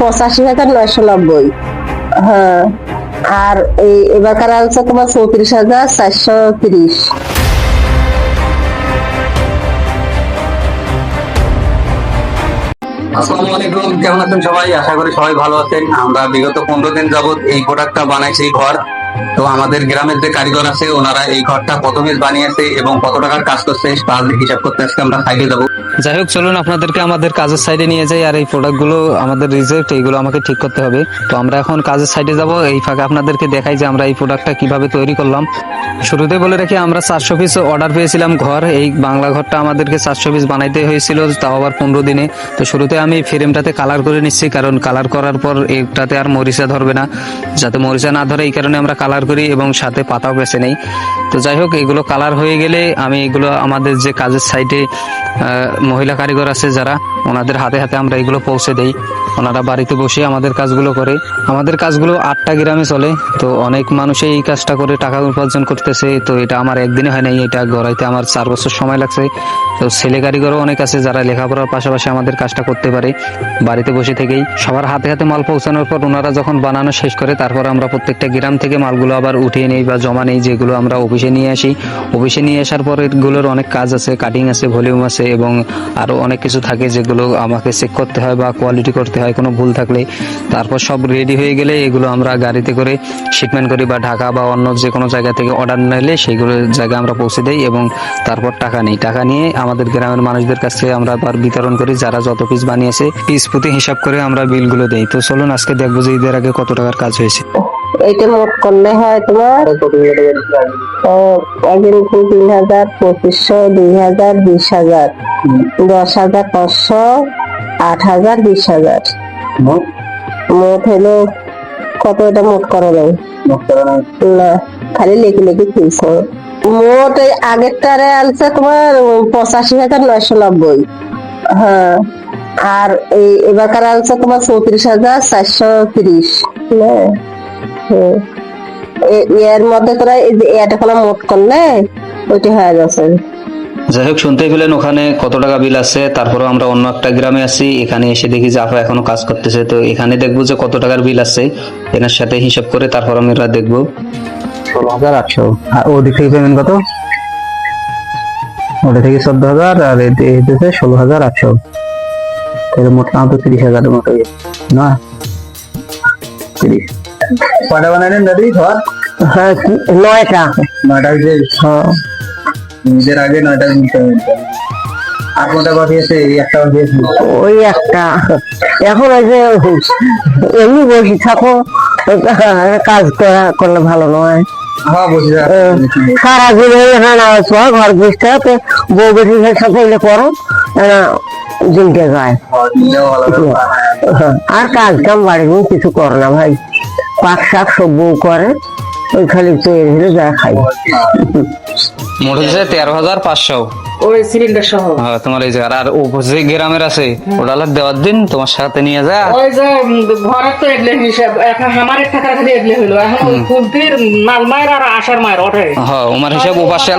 পঁচাশি হাজার নয়শো নব্বই। হ্যাঁ। আর এই আছে তোমার চৌত্রিশ হাজার চারশো তিরিশ। আসসালামু কেমন আছেন সবাই? আশা করি সবাই ভালো আছেন। আমরা বিগত পনেরো দিন যাবত এই প্রোডাক্টটা বানাইছি ঘর। তো আমাদের গ্রামের যে কারিগর আছে, ওনারা এই ঘরটা কত বানিয়েছে এবং কত টাকার কাজ করছে তার হিসাব করতে আজকে আমরা সাইডে যাব। যাই হোক, চলুন আপনাদেরকে আমাদের কাজের সাইডে নিয়ে যাই আর এই প্রোডাক্টগুলো আমাদের রিজেক্ট এইগুলো আমাকে ঠিক করতে হবে। তো আমরা এখন কাজের সাইডে যাব। এই ফাঁকে আপনাদেরকে দেখাই যে আমরা এই প্রোডাক্টটা কীভাবে তৈরি করলাম। শুরুতে বলে রাখি, আমরা চারশো পিস অর্ডার পেয়েছিলাম ঘর। এই বাংলা ঘরটা আমাদেরকে চারশো পিস বানাইতে হয়েছিল, তাও আবার পনেরো দিনে। তো শুরুতে আমি ফ্রেমটাতে কালার করে নিচ্ছি, কারণ কালার করার পর এটাতে আর মরিচা ধরবে না। যাতে মরিচা না ধরে, এই কারণে আমরা কালার করি এবং সাথে পাতাও বেছে নেই। তো যাই হোক, এগুলো কালার হয়ে গেলে আমি এগুলো আমাদের যে কাজের সাইটে মহিলা কারিগর আছে যারা, ওনাদের হাতে হাতে আমরা এগুলো পৌঁছে দেই। ওনারা বাড়িতে বসে আমাদের কাজগুলো করে। আমাদের কাজগুলো আটটা গ্রামে চলে, তো অনেক মানুষই এই কাজটা করে টাকা উপার্জন করতেছে। তো এটা আমার একদিনে হয় নাই, এটা গড়াইতে আমার চার বছর সময় লাগছে। তো ছেলে কারিগরও অনেক আছে যারা লেখাপড়ার পাশাপাশি আমাদের কাজটা করতে পারে, বাড়িতে বসে থেকেই। সবার হাতে হাতে মাল পৌঁছানোর পর ওনারা যখন বানানো শেষ করে, তারপর আমরা প্রত্যেকটা গ্রাম থেকে মালগুলো আবার উঠিয়ে নিই বা জমা নেই, যেগুলো আমরা অফিসে নিয়ে আসি। অফিসে নিয়ে আসার পর এগুলোর অনেক কাজ আছে কাটিং আছে ভলিউম আছে এবং আরও অনেক কিছু থাকে যেগুলো আমাকে চেক করতে হয় বা কোয়ালিটি করতে হয়, কোনো ভুল থাকলে। তারপর সব রেডি হয়ে গেলে এগুলো আমরা গাড়িতে করে শিপমেন্ট করি বা ঢাকা বা অন্য যে কোনো জায়গা থেকে অর্ডার নিলে সেইগুলো জায়গায় আমরা পৌঁছে দেই এবং তারপর টাকা নেই। টাকা নিয়ে আমাদের গ্রামের মানুষদের কাছ আমরা আবার বিতরণ করি, যারা যত পিস বানিয়েছে পিস প্রতি হিসাব করে আমরা বিলগুলো দেই। তো চলুন আজকে দেখব যে ঈদের আগে কত টাকার কাজ হয়েছে। এইটা মোট করলে হয় তোমার একদিন তিন হাজার পঁচিশশো দুই হাজার বিশ হাজার দশ হাজার পাঁচশো আট হাজার বিশ হাজার মোট? হলো কত এটা মোট করা নেই? না খালি লেখি লেখি ফিরছে মোট এই আগেরটারে আনছে তোমার পঁচাশি হাজার নয়শো নব্বই হ্যাঁ আর এই এবারকার আনছে তোমার চৌত্রিশ হাজার চারশো তিরিশ হ্যাঁ এর মধ্যে তোরা এটা কোনো মোট করলে ওইটা হয়ে যাচ্ছে যাই হোক শুনতেই পেলেন ওখানে কত টাকা বিল আছে তারপরে আমরা অন্য একটা গ্রামে আছি এখানে এসে দেখি যে আপা এখনও কাজ করতেছে তো এখানে দেখব যে কত টাকার বিল আছে এনার সাথে হিসাব করে তারপর আমরা দেখব। ষোলো হাজার আটশো। আর ওদিক থেকে পেমেন্ট কত? ওটা থেকে চোদ্দ হাজার আর এদিকে ষোলো হাজার আটশো। তাহলে মোট কাউন্ট তিরিশ হাজারের মতো না তিরিশ। কয়টা বানালেন দাদি ঘর হ্যাঁ নয়টা। নয়টা হয়েছে হ্যাঁ। নিজের আগে নয়টা দিতে হবে আর কোনটা পাঠিয়েছে? এই একটা পাঠিয়েছে। ওই একটা। এখন ওই যে এমনি বসে থাকো কাজ করা করলে ভালো নয়। হ্যাঁ সারা দিন এখানে আসব ঘর বসতে বউ বেটি সাথে এলে করো দিনকে যায়। আর কাজ কাম বাড়ি কিছু করে না ভাই। পাক শাক সব বউ করে ওই খালি তৈরি হলে যা খাই। মোট হচ্ছে তেরো হাজার পাঁচশো। ওই সিলিন্ডার সহ। হ্যাঁ তোমার এই জায়গা আর গ্রামের আছে ওটা আলাদা দেওয়ার দিন তোমার সাথে নিয়ে যা। ওই যে ঘরের তো এগলে হিসাব এখন আমার টাকার খালি এগলে হলো। এখন ওই কুলতির মাল মায়ের আর আশার মায়ের ওঠে হ্যাঁ ওমার হিসাব পাশে